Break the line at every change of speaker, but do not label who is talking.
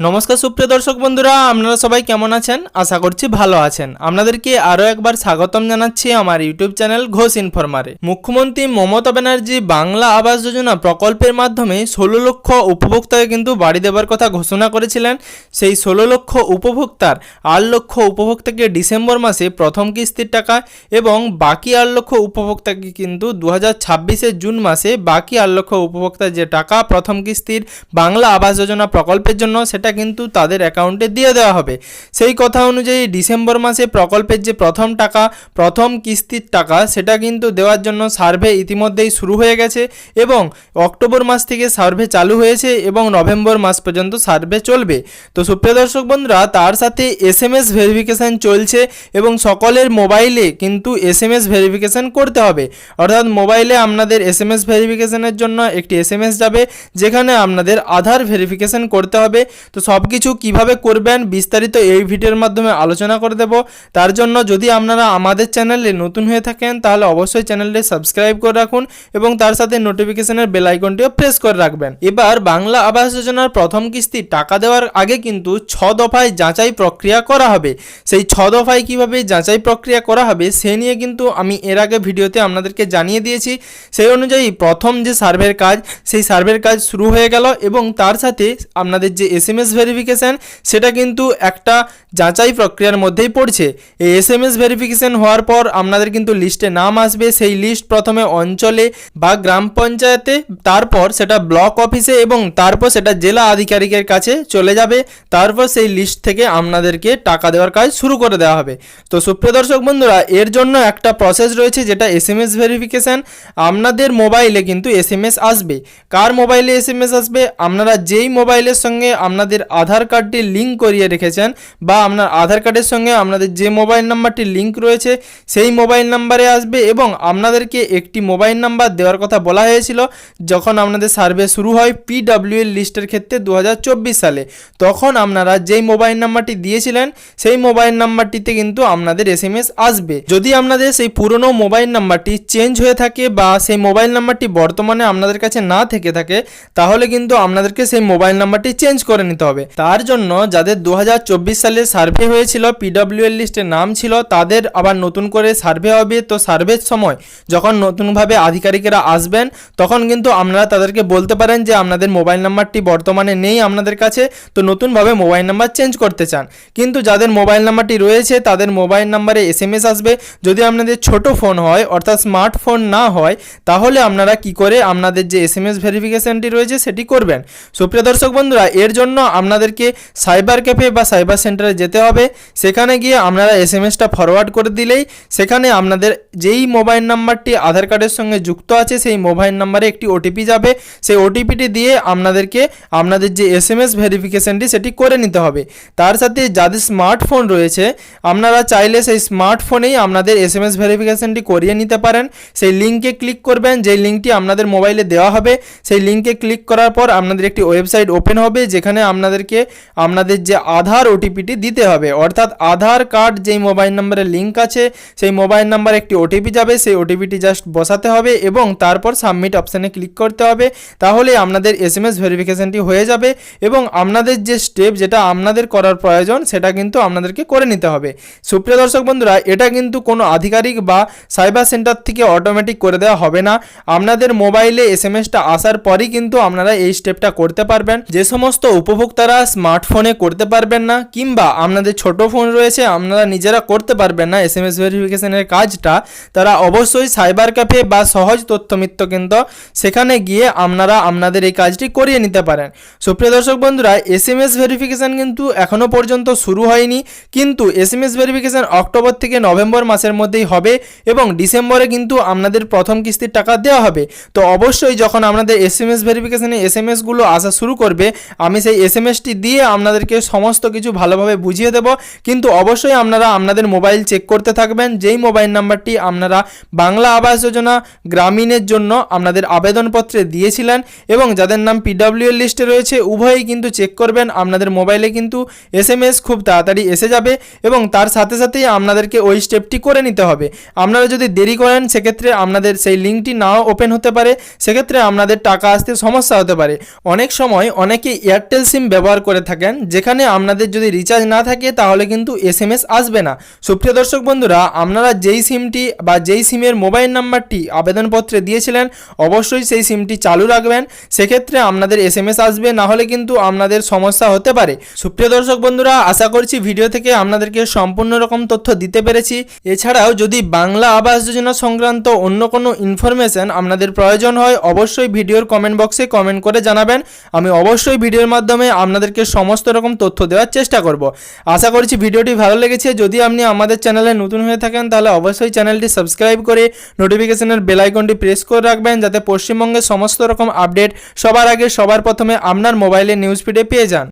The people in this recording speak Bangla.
নমস্কার সুপ্রিয় দর্শক বন্ধুরা, আপনারা সবাই কেমন আছেন? আশা করছি ভালো আছেন। আপনাদেরকে আরও একবার স্বাগতম জানাচ্ছি আমার ইউটিউব চ্যানেল ঘোষ ইনফরমারে মুখ্যমন্ত্রী মমতা ব্যানার্জি বাংলা আবাস যোজনা প্রকল্পের মাধ্যমে ষোলো লক্ষ উপভোক্তাকে কিন্তু বাড়ি দেওয়ার কথা ঘোষণা করেছিলেন। সেই ষোলো লক্ষ উপভোক্তার আট লক্ষ উপভোক্তাকে ডিসেম্বর মাসে প্রথম কিস্তির টাকা এবং বাকি আট লক্ষ উপভোক্তাকে কিন্তু দু হাজার জুন মাসে বাকি আট লক্ষ উপভোক্তার যে টাকা প্রথম কিস্তির বাংলা আবাস যোজনা প্রকল্পের জন্য সেটা কিন্তু তাদের অ্যাকাউন্টে দিয়ে দেওয়া হবে। সেই কথা অনুযায়ী ডিসেম্বর মাসে প্রকল্পের যে প্রথম টাকা, প্রথম কিস্তির টাকা, সেটা কিন্তু দেওয়ার জন্য সার্ভে ইতিমধ্যেই শুরু হয়ে গেছে এবং অক্টোবর মাস থেকে সার্ভে চালু হয়েছে এবং নভেম্বর মাস পর্যন্ত সার্ভে চলবে। তো সুপ্রিয় দর্শক বন্ধুরা, তার সাথে এস এম এস ভেরিফিকেশান চলছে এবং সকলের মোবাইলে কিন্তু এস এম এস ভেরিফিকেশান করতে হবে। অর্থাৎ মোবাইলে আপনাদের এস এম এস ভেরিফিকেশানের জন্য একটি এস এম এস যাবে, যেখানে আপনাদের আধার ভেরিফিকেশান করতে হবে। তো সব কিছু কীভাবে করবেন বিস্তারিত এই ভিডিওর মাধ্যমে আলোচনা করে দেব। তার জন্য যদি আপনারা আমাদের চ্যানেলে নতুন হয়ে থাকেন, তাহলে অবশ্যই চ্যানেলটি সাবস্ক্রাইব করে রাখুন এবং তার সাথে নোটিফিকেশনের বেল আইকনটিও প্রেস করে রাখবেন। এবার বাংলা আবাস যোজনার প্রথম কিস্তি টাকা দেওয়ার আগে কিন্তু ছ দফায় যাচাই প্রক্রিয়া করা হবে। সেই ছ দফায় কীভাবে যাচাই প্রক্রিয়া করা হবে, সে নিয়ে কিন্তু আমি এর আগে ভিডিওতে আপনাদেরকে জানিয়ে দিয়েছি। সেই অনুযায়ী প্রথম যে সার্ভের কাজ, সেই সার্ভের কাজ শুরু হয়ে গেল এবং তার সাথে আপনাদের যে এস এম এস ভেরিফিকেশান সেটা কিন্তু একটা যাচাই প্রক্রিয়ার মধ্যেই পড়ছে। এই এস এম এস ভেরিফিকেশান হওয়ার পর আপনাদের কিন্তু লিস্টে নাম আসবে। সেই লিস্ট প্রথমে অঞ্চলে বা গ্রাম পঞ্চায়েতে, তারপর সেটা ব্লক অফিসে এবং তারপর সেটা জেলা আধিকারিকের কাছে চলে যাবে। তারপর সেই লিস্ট থেকে আপনাদেরকে টাকা দেওয়ার কাজ শুরু করে দেওয়া হবে। তো সুপ্রিয় দর্শক বন্ধুরা, এর জন্য একটা প্রসেস রয়েছে যেটা এস এম এস ভেরিফিকেশান আপনাদের মোবাইলে কিন্তু এস এম এস আসবে। কার মোবাইলে এস এম এস আসবে? আপনারা যেই মোবাইলের সঙ্গে আপনাদের আধার কার্ডটি লিঙ্ক করিয়ে রেখেছেন বা আপনার আধার কার্ডের সঙ্গে আপনাদের যে মোবাইল নাম্বারটি লিঙ্ক রয়েছে, সেই মোবাইল নাম্বারে আসবে এবং আপনাদেরকে একটি মোবাইল নাম্বার দেওয়ার কথা বলা হয়েছিল যখন আপনাদের সার্ভে শুরু হয় পিডাব্লিউ এর লিস্টের ক্ষেত্রে দু হাজার চব্বিশ সালে। তখন আপনারা যেই মোবাইল নাম্বারটি দিয়েছিলেন, সেই মোবাইল নাম্বারটিতে কিন্তু আপনাদের এস আসবে। যদি আপনাদের সেই পুরনো মোবাইল নাম্বারটি চেঞ্জ হয়ে থাকে বা সেই মোবাইল নাম্বারটি বর্তমানে আপনাদের কাছে না থেকে থাকে, তাহলে কিন্তু আপনাদেরকে সেই মোবাইল নাম্বারটি চেঞ্জ করে নিতে হবে। তার জন্য যাদের দু হাজার চব্বিশ সালে সার্ভে হয়েছিল পিডব্লিউ এর লিস্টে নাম ছিল, তাদের আবার নতুন করে সার্ভে হবে। তো সার্ভের সময় যখন নতুনভাবে আধিকারিকেরা আসবেন, তখন কিন্তু আপনারা তাদেরকে বলতে পারেন যে, আপনাদের মোবাইল নাম্বারটি বর্তমানে নেই আপনাদের কাছে। তো নতুনভাবে মোবাইল নাম্বার চেঞ্জ করতে চান। কিন্তু যাদের মোবাইল নাম্বারটি রয়েছে, তাদের মোবাইল নাম্বারে এস আসবে। যদি আপনাদের ছোট ফোন হয়, অর্থাৎ স্মার্টফোন না হয়, তাহলে আপনারা কি করে আপনাদের যে এস এম এস ভেরিফিকেশনটি রয়েছে, সেটি করবেন? সুপ্রিয় দর্শক বন্ধুরা, এর জন্য আপনাদেরকে সাইবার ক্যাফে বা সাইবার সেন্টারে যেতে হবে। সেখানে গিয়ে আপনারা এস এম এসটা ফরওয়ার্ড করে দিলেই সেখানে আপনাদের যেই মোবাইল নাম্বারটি আধার কার্ডের সঙ্গে যুক্ত আছে, সেই মোবাইল নাম্বারে একটি ওটিপি যাবে। সেই ওটিপিটি দিয়ে আপনাদেরকে আপনাদের যে এস এম এস ভেরিফিকেশনটি সেটি করে নিতে হবে। তার সাথে যাদের স্মার্টফোন রয়েছে, আপনারা চাইলে সেই স্মার্টফোনেই আপনাদের এস এম এস ভেরিফিকেশনটি করিয়ে নিতে পারেন। সেই লিঙ্কে ক্লিক করবেন, যেই লিঙ্কটি আপনাদের মোবাইলে দেওয়া হবে, সেই লিঙ্কে ক্লিক করার পর আপনাদের একটি ওয়েবসাইট ওপেন হবে, যেখানে আপনাদেরকে আপনাদের যে আধার ওটিপিটি দিতে হবে। অর্থাৎ আধার কার্ড যেই মোবাইল নাম্বারে লিঙ্ক আছে, সেই মোবাইল নাম্বারে একটি ওটিপি যাবে, সেই ওটিপিটি জাস্ট বসাতে হবে এবং তারপর সাবমিট অপশানে ক্লিক করতে হবে। তাহলে আপনাদের এস এম এস ভেরিফিকেশানটি হয়ে যাবে এবং আপনাদের যে স্টেপ যেটা আপনাদের করার প্রয়োজন, সেটা কিন্তু আপনাদেরকে করে নিতে হবে। সুপ্রিয় দর্শক বন্ধুরা, এটা কিন্তু কোনো আধিকারিক বা সাইবার সেন্টার থেকে অটোমেটিক করে দেওয়া হবে না। আপনাদের মোবাইলে এস এম আসার পরই কিন্তু আপনারা এই স্টেপটা করতে পারবেন। যে সমস্ত উপভোক্তারা স্মার্টফোনে করতে পারবেন না, কিংবা আপনাদের ছোট ফোন রয়েছে, আপনারা নিজেরা করতে পারবেন না। এস এম এস ভেরিফিকেশনের কাজটা তারা অবশ্যই সাইবার ক্যাফে বা সহজ তথ্য তথ্যমিত্র কেন্দ্র সেখানে গিয়ে আপনারা আপনাদের এই কাজটি করিয়ে নিতে পারেন। সুপ্রিয় দর্শক বন্ধুরা এস এম এস ভেরিফিকেশান কিন্তু এখনও পর্যন্ত শুরু হয়নি, কিন্তু S M S verification October থেকে নভেম্বর মাসের মধ্যেই হবে এবং ডিসেম্বরে কিন্তু আপনাদের প্রথম কিস্তির টাকা দেওয়া হবে। তো অবশ্যই যখন আপনাদের এস এম এস ভেরিফিকেশানে এস এম এসগুলো আসা শুরু করবে, আমি সেই এস এসটি দিয়ে আপনাদেরকে সমস্ত কিছু ভালোভাবে বুঝিয়ে দেব। কিন্তু অবশ্যই আপনারা আপনাদের মোবাইল চেক করতে থাকবেন। যেই মোবাইল নাম্বারটি আপনারা বাংলা আবাস যোজনা গ্রামীণের জন্য আপনাদের আবেদনপত্রে দিয়েছিলেন এবং যাদের নাম পিডব্লিউ এর লিস্টে রয়েছে, উভয়ই কিন্তু চেক করবেন। আপনাদের মোবাইলে কিন্তু এস এম এস খুব তাড়াতাড়ি এসে যাবে এবং তার সাথে সাথেই আপনাদেরকে ওই স্টেপটি করে নিতে হবে। আপনারা যদি দেরি করেন, সেক্ষেত্রে আপনাদের সেই লিঙ্কটি নাও ওপেন হতে পারে। সেক্ষেত্রে আপনাদের টাকা আসতে সমস্যা হতে পারে। অনেক সময় অনেকে এয়ারটেল সিম ব্যবহার করে থাকেন, যেখানে আপনাদের যদি রিচার্জ না থাকে তাহলে কিন্তু এস আসবে না। সুপ্রিয় দর্শক বন্ধুরা, আপনারা যেই সিমটি বা যেই সিমের মোবাইল নাম্বারটি আবেদনপত্রে দিয়েছিলেন, অবশ্যই সেই সিমটি চালু রাখবেন। সেক্ষেত্রে আপনাদের এস এস আসবে, না হলে কিন্তু আপনাদের সমস্যা হতে পারে। সুপ্রিয় দর্শক বন্ধুরা, আশা করছি ভিডিও থেকে আপনাদেরকে সম্পূর্ণ রকম তথ্য দিতে পেরেছি। এছাড়াও যদি বাংলা আবাস যোজনা সংক্রান্ত অন্য কোনো ইনফরমেশন আপনাদের প্রয়োজন হয়, অবশ্যই ভিডিওর কমেন্ট বক্সে কমেন্ট করে জানাবেন। আমি অবশ্যই ভিডিওর মাধ্যমে আপনাদেরকে সমস্ত রকম তথ্য দেওয়ার চেষ্টা করব। আশা করছি ভিডিওটি ভালো লেগেছে। যদি আপনি আমাদের চ্যানেলে নতুন হয়ে থাকেন, তাহলে অবশ্যই চ্যানেলটি সাবস্ক্রাইব করে নোটিফিকেশনের বেল আইকনটি প্রেস করে রাখবেন, যাতে পশ্চিমবঙ্গের সমস্ত রকম আপডেট সবার আগে, সবার প্রথমে আপনার মোবাইলে নিউজ ফিডে পেয়ে যান।